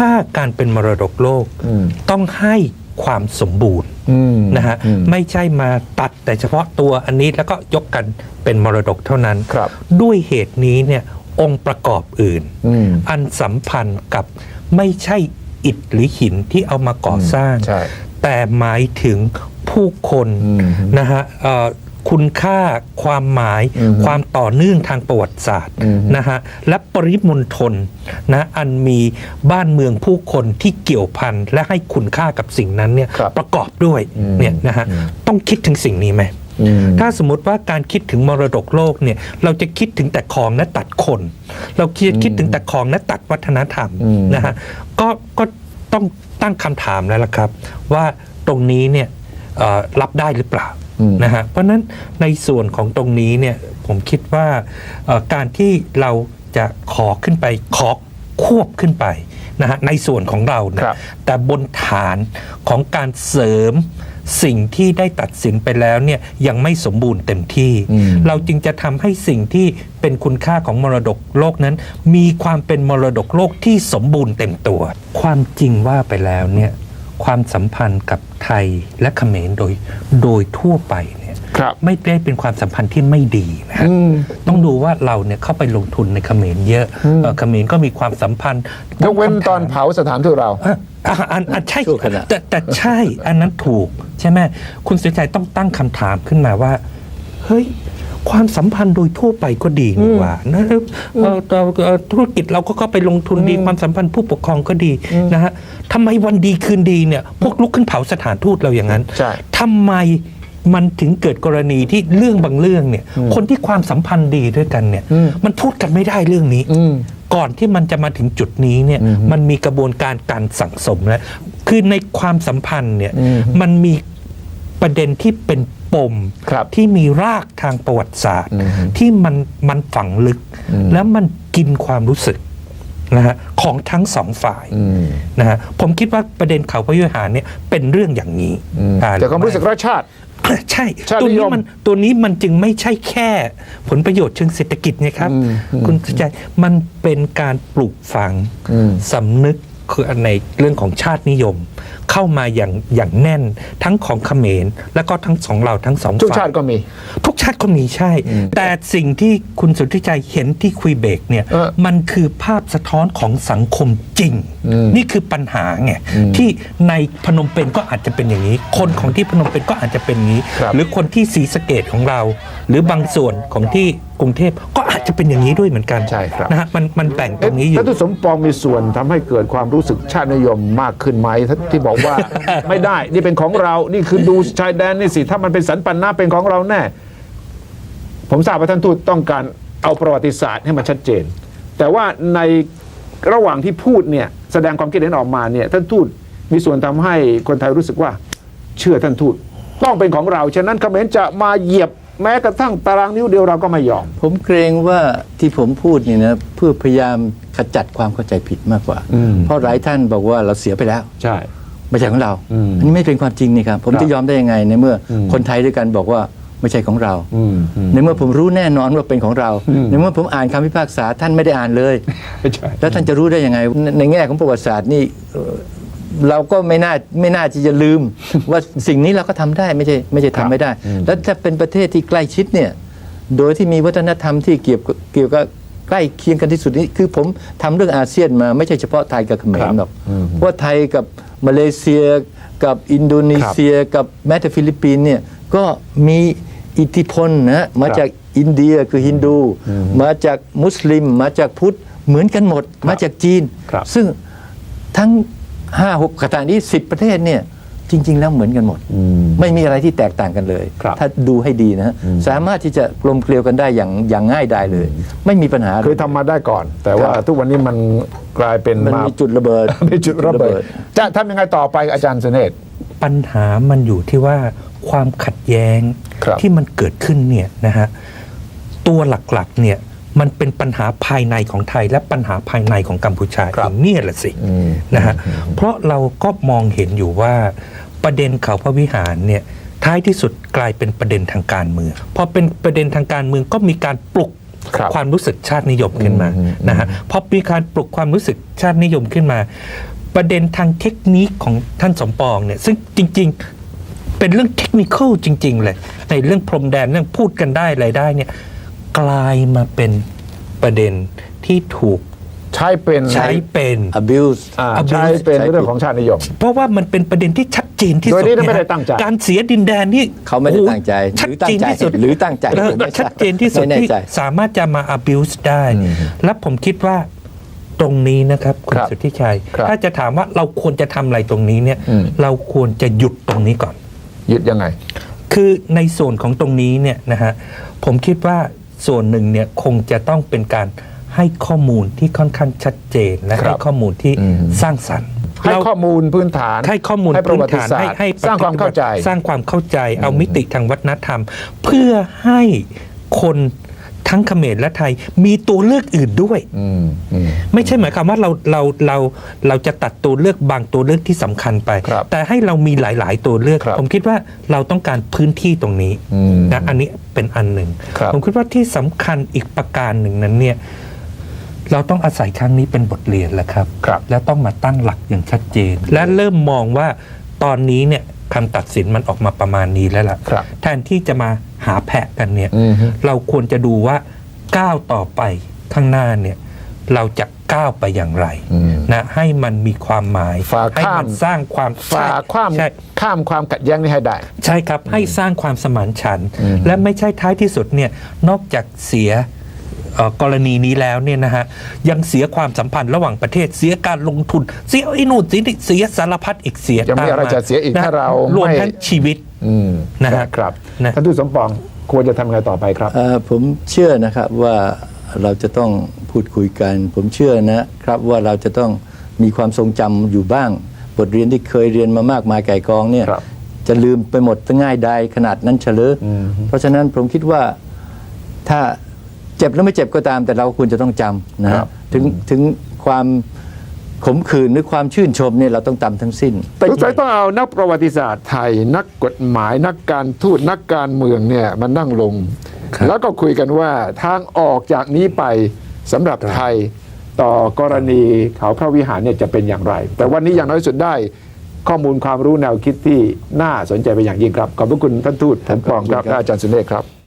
ถ้าการเป็นมรดกโลกอืมต้องให้ความสมบูรณ์อืมนะฮะอืมไม่ใช่มาตัดแต่เฉพาะตัวอันนี้แล้วก็ยกกันเป็นมรดกเท่านั้นครับด้วยเหตุนี้เนี่ยองค์ประกอบอื่นอืมอันสัมพันธ์กับไม่ใช่อิฐหรือหินที่เอามาก่อสร้างใช่แต่หมายถึงผู้คนอืมนะฮะเอ่อ คุณค่าความหมายอืมความต่อเนื่องทางประวัติศาสตร์อืมนะฮะและปริมณฑลนะอันมีบ้านเมืองผู้คนที่เกี่ยวพันและให้คุณค่ากับสิ่งนั้นเนี่ยครับประกอบด้วยอืมเนี่ยนะฮะอืมต้องคิดถึงสิ่งนี้ไหมอืมถ้าสมมติว่าการคิดถึงมรดกโลกเนี่ย เราจะคิดถึงแต่ของและตัดคน เราคิดคิดถึงแต่ของและตัดวัฒนธรรมอืมนะฮะก็ก็ต้องตั้งคำถามแล้วล่ะครับ ว่าตรงนี้เนี่ยเอ่อรับได้หรือเปล่าอืม นะฮะเพราะฉะนั้นในส่วนของตรงนี้เนี่ยผมคิดว่าเอ่อการที่เราจะขอขึ้นไปขอควบขึ้นไปนะฮะในส่วนของเราเนี่ครัยบแต่บนฐานของการเสริมสิ่งที่ได้ตัดสินไปแล้วเนี่ยยังไม่สมบูรณ์เต็มที่อืมเราจึงจะทำให้สิ่งที่เป็นคุณค่าของมรดกโลกนั้น มีความเป็นมรดกโลกที่สมบูรณ์เต็มตัว ความจริงว่าไปแล้วเนี่ย ความสัมพันธ์กับไทยและเขมรโดยโดยทั่วไปเนี่ยครับไม่ได้เป็นความสัมพันธ์ที่ไม่ดีนะฮะอืมต้องดูว่าเราเนี่ยเข้าไปลงทุนในเขมรเยอะอืมเอ่อเขมรก็มีความสัมพันธ์ยกเว้นตอนเผาสถานทูตเราอะอะอันอันใช่ชั่วขณะแต่แต่ใช่อันนั้นถูกใช่ไหมคุณสุชัยต้องตั้งคำถามขึ้นมาว่า เฮ้ย ความสัมพันธ์โดยทั่วไปก็ดีนี่หว่านะเอ่อเอ่อเอ่อธุรกิจเราก็เข้าไปลงทุนดีความสัมพันธ์ผู้ปกครองก็ดีนะฮะทำไมวันดีคืนดีเนี่ยพวกลุกขึ้นเผาสถานทูตเราอย่างนั้นใช่ทำไมมันถึงเกิดกรณีที่เรื่องบางเรื่องเนี่ย คนที่ความสัมพันธ์ดีด้วยกันเนี่ยอืมมันพูดกันไม่ได้เรื่องนี้อืมก่อนที่มันจะมาถึงจุดนี้เนี่ยอืมมันมีกระบวนการการสั่งสมแล้วคือในความสัมพันธ์เนี่ยอืมมันมีประเด็นที่เป็น ปมครับที่มีรากทางประวัติศาสตร์อืมที่มันมันฝังลึกอืมแล้วมันกินความรู้สึกนะฮะของทั้งสองฝ่ายอืมนะฮะผมคิดว่าประเด็นเขาพระยุหารเนี่ยเป็นเรื่องอย่างนี้อืมอ่แต่ความรู้สึกรักชาติใช่ชาติตัวนิยนี้มมันตัวนี้มันจึงไม่ใช่แค่ ผลประโยชน์เชิงเศรษฐกิจไงครับอืมอืมคุณสุใจยมันเป็นการปลูกฝังอืมสำนึก คือในเรื่องของชาตินิยม เข้ามาอย่างอย่างแน่นทั้งของเขมร แล้วก็ทั้งสองเราทั้งสองทุกฝ่ายชาติก็มี ทุกชาติก็มีใช่อืมแต่สิ่งที่คุณสุทธิชัยเห็นที่คุยเบรกเนี่ยเออมันคือภาพสะท้อนของสังคมจริงอืมนี่คือปัญหาไงอืมที่ในพนมเปญก็อาจจะเป็นอย่างนี้ คนของที่พนมเปญก็อาจจะเป็นอย่างนี้ครับหรือคนที่ศรีสะเกดของเรา หรือบางส่วนของที่กรุงเทพก็อา จจะเป็นอย่างนี้ด้วยเหมือนกันใช่ครับนะฮะมันมันแบ่งตรงนี้อยู่ท่านทุสมปองมีส่วนทำให้เกิดความรู้สึกชาตินิยมมากขึ้นไหมที่บอกว่าไม่ได้นี่เป็นของเรานี่คือดูชายแดนนี่สิถ้ามันเป็นสันปันนาเป็นของเราแน่ ผมทราบว่าท่านทูตต้องการเอาประวัติศาสตร์ให้มันชัดเจน แต่ว่าในระหว่างที่พูดเนี่ยแสดงความคิดเห็นออกมาเนี่ยท่านทูตมีส่วนทำให้คนไทยรู้สึกว่า เชื่อท่านทูตต้องเป็นของเรา ฉะนั้นเขมรจะมาเหยียบ แม้กระทั่งตารางนิ้วเดียวเราก็ไม่ยอม ผมเกรงว่าที่ผมพูดนี่นะเพื่อพยายามขจัดความเข้าใจผิดมากกว่า อืม เพราะหลายท่านบอกว่าเราเสียไปแล้ว ใช่ ไม่ใช่ของเรา อืมอันนี้ไม่เป็นความจริงนี่ครับ ผมครับจะยอมได้ยังไงในเมื่ออม คนไทยด้วยกันบอกว่าไม่ใช่ของเรา อืมอืม ในเมื่อผมรู้แน่นอนว่าเป็นของเรา อืม ในเมื่อผมอ่านคำพิพากษาท่านไม่ได้อ่านเลย ไม่ใช่ แล้วท่านจะรู้ได้ยังไงในในแง่ของประวัติศาสตร์นี่เอ่อ เราก็ไม่น่าไม่น่าที่จะลืม ว่าสิ่งนี้เราก็ทำได้ไม่ใช่ไม่ใช่ครับทำไม่ได้อืมแล้วถ้าเป็นประเทศที่ใกล้ชิดเนี่ยโดยที่มีวัฒนธรรมที่เกี่ยวกับเกี่ยวกับใกล้เคียงกันที่สุดนี่คือผมทำเรื่องอาเซียนมาไม่ใช่เฉพาะไทยกับเขมครัรบหรอกอืมเพราะว่าไทยกับมาเลเซีย กับอินโดนีเซีย กับแม้แต่ฟิลิปปินส์เนี่ยก็มีอิทธิพลนะมาจากอินเดียคือฮินดู มาจากมุสลิม มาจากพุทธเหมือนกันหมด มาจากจีนครับซึ่งทั้ง 5 6ขณะนี้10ประเทศเนี่ยจริง ๆ แล้วเหมือนกันหมดอืมไม่มีอะไรที่แตกต่างกันเลยครับถ้าดูให้ดีนะฮะสามารถที่จะกลมเกลียวกันได้อย่างอย่างง่ายดายเลย ไม่มีปัญหาเคยทำมาได้ก่อน แต่ว่าครับทุกวันนี้มันกลายเป็นมันมามีจุดระเบิดมีจุดระเบิด จะทำยังไงต่อไปอาจารย์เสนตปัญหามันอยู่ที่ว่าความขัดแย้งครับที่มันเกิดขึ้นเนี่ยนะฮะตัวหลักๆเนี่ย มันเป็นปัญหาภายในของไทยและปัญหาภายในของกัมพูชาครัเอบงเนี่ยแหละสิอืมนะฮะเพราะเราก็มองเห็นอยู่ว่าประเด็นเขาพระวิหารเนี่ยท้ายที่สุดกลายเป็นประเด็นทางการเมืองพอเป็นประเด็นทางการเมืองก็มีการปลุกครับความรู้สึกชาตินิยมขึ้นมาอืมนะฮะพอมีการปลุกความรู้สึกชาตินิยมขึ้นมา ประเด็นทางเทคนิคของท่านสมปองเนี่ยซึ่งจริง ๆ เป็นเรื่องเทคนิคอลจริง ๆ เลยในเรื่องพรมแดนเรื่องพูดกันได้อะไรได้เนี่ย กลายมาเป็นประเด็นที่ถูกใช้เป็นใช้เป็น abuse อ่า abuse ใช้เป็นเรื่องของชาตินิยม เพราะว่ามันเป็นประเด็นที่ชัดเจนที่โดสุยดที่เนี่ยไม่ได้ตั้งใจ การเสียดินแดนนี่เขาไม่ได้โอ้โหตั้งใจชัดหรือตั้เจงนใจที่สุดหรือตั้งใจเออผมไม่ทราบชัดเจนที่สุดไม่แน่ที่ใจสามารถจะมา abuse ได้ และผมคิดว่าตรงนี้นะครับคุณครับสุทธิชัยครับถ้าจะถามว่าเราควรจะทำอะไรตรงนี้เนี่ยอืมเราควรจะหยุดตรงนี้ก่อนยึดยังไง คือในส่วนของตรงนี้เนี่ยนะฮะผมคิดว่า ส่วนหนึ่งเนี่ยคงจะต้องเป็นการให้ข้อมูลที่ค่อนข้างชัดเจนและครับให้ข้อมูลที่อืมสร้างสรรค์ให้เราข้อมูลพื้นฐาน ให้ข้อมูลให้ประพื้นวัติฐานศาสตให้ร์ให้สร้างความเข้าใจ สร้างความเข้าใจเอามิติทางวัฒนธรรม เพื่อให้คน ทั้งเขมรและไทยมีตัวเลือกอื่นด้วย อืมอืม ไม่ใช่หมายความว่าเราเราเราเราจะตัดตัวเลือกบางตัวเลือกที่สำคัญไป ครับแต่ให้เรามีหลาย ๆ ตัวเลือก ครับผมคิดว่าเราต้องการพื้นที่ตรงนี้อืมนะอันนี้เป็นอันหนึ่ง ครับ ผมคิดว่าที่สำคัญอีกประการหนึ่งนั้นเนี่ยเราต้องอาศัยครั้งนี้เป็นบทเรียนแหละครับ ครับ และต้องมาตั้งหลักอย่างชัดเจน และเริ่มมองว่าตอนนี้เนี่ยคำตัดสินมันออกมาประมาณนี้แล้วล่ะ ครับแทนที่จะมาหาแพะกันเนี่ยอืมฮึเราควรจะดูว่าก้าวต่อไปข้างหน้าเนี่ย เราจะก้าวไปอย่างไรอืมนะให้มันมีความหมายฝ่าให้ข้ามมันสร้างความฝ่าความใช่ข้ามความขัดแย้งนี้ให้ได้ ใช่ครับให้สร้างความสมานฉันท์อืมและไม่ใช่ท้ายที่สุดเนี่ยนอกจากเสียเอ่อ กรณีนี้แล้วเนี่ยนะฮะยังเสียความสัมพันธ์ระหว่างประเทศเสียการลงทุน เสียไอ้นู่นเสียนี่เสียสารพัดอีกเสียยังมีตาอะไรจะเสียอีกนถ้าเรารวมไม่ทั้งชีวิตอืมนะฮะครับนะท่านทูตสมปองควรจะทำไงต่อไปครับเอ่อผมเชื่อนะครับว่าเราจะต้องพูดคุยกัน ผมเชื่อนะครับว่าเราจะต้องมีความทรงจำอยู่บ้าง บทเรียนที่เคยเรียนมามากมายไก่กองเนี่ยครับจะลืมไปหมดง่ายได้ขนาดนั้นเฉลยอืมเพราะฉะนั้นผมคิดว่าถ้า เจ็บหรือไม่เจ็บก็ตาม แต่เราควรจะต้องจำนะครัฮะบ ถึงถึงความขมขื่นหรือความชื่นชมเนี่ยเราต้องจำทั้งสิ้นสงสัยต้องเอานักประวัติศาสตร์ไทย นักกฎหมายนักการทูตนักการเมืองเนี่ยมันนั่งลง ครับ แล้วก็คุยกันว่าทางออกจากนี้ไปสำหรับไทยต่อกรณีเขาพระวิหารเนี่ยจะเป็นอย่างไร แต่วันนี้อย่างน้อยสุดได้ข้อมูลความรู้แนวคิดที่น่าสนใจเป็นอย่างยิ่งครับ ขอบพระคุณท่านทูตผมปองครับและอาจารย์สุเนศครับ